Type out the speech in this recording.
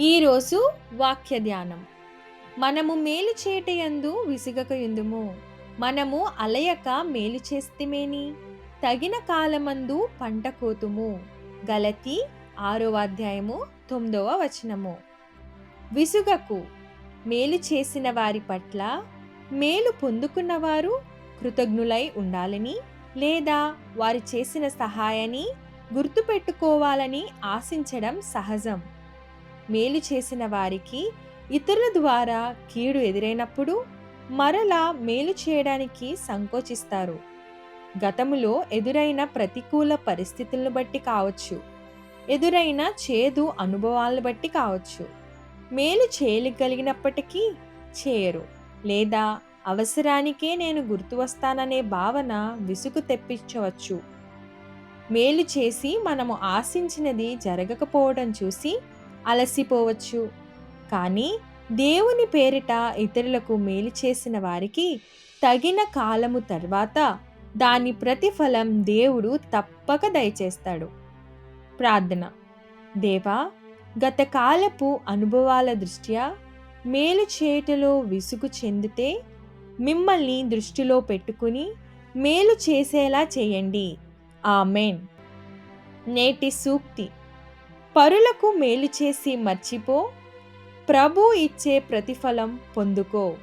ఈరోజు వాక్య ధ్యానం. మనము మేలు చేటయందు విసుగక ఎందుము మనము అలయక మేలు చేస్తేమేని. తగిన కాలమందు పంట కోతుము. గలతి ఆరవ అధ్యాయము తొమ్మిదవ వచనము. విసుగకు మేలు చేసిన వారి పట్ల మేలు పొందుకున్నవారు కృతజ్ఞులై ఉండాలని లేదా వారు చేసిన సహాయాన్ని గుర్తుపెట్టుకోవాలని ఆశించడం సహజం. మేలు చేసిన వారికి ఇతరుల ద్వారా కీడు ఎదురైనప్పుడు మరలా మేలు చేయడానికి సంకోచిస్తారు. గతములో ఎదురైన ప్రతికూల పరిస్థితులను బట్టి కావచ్చు. ఎదురైన చేదు అనుభవాలను బట్టి కావచ్చు. మేలు చేయగలిగినప్పటికీ చేయరు. లేదా అవసరానికే నేను గుర్తు వస్తాననే భావన విసుగు తెప్పించవచ్చు. మేలు చేసి మనము ఆశించినది జరగకపోవడం చూసి అలసిపోవచ్చు. కానీ దేవుని పేరిట ఇతరులకు మేలు చేసిన వారికి తగిన కాలము తర్వాత దాని ప్రతిఫలం దేవుడు తప్పక దయచేస్తాడు. ప్రార్థన. దేవా గత కాలపు అనుభవాల దృష్ట్యా మేలు చేయుటలో విసుగు చెందితే మిమ్మల్ని దృష్టిలో పెట్టుకుని మేలు చేసేలా చేయండి. ఆమెన్. నేటి సూక్తి. పరులకు మేలు చేసి మర్చిపో. ప్రభు ఇచ్చే ప్రతిఫలం పొందుకో.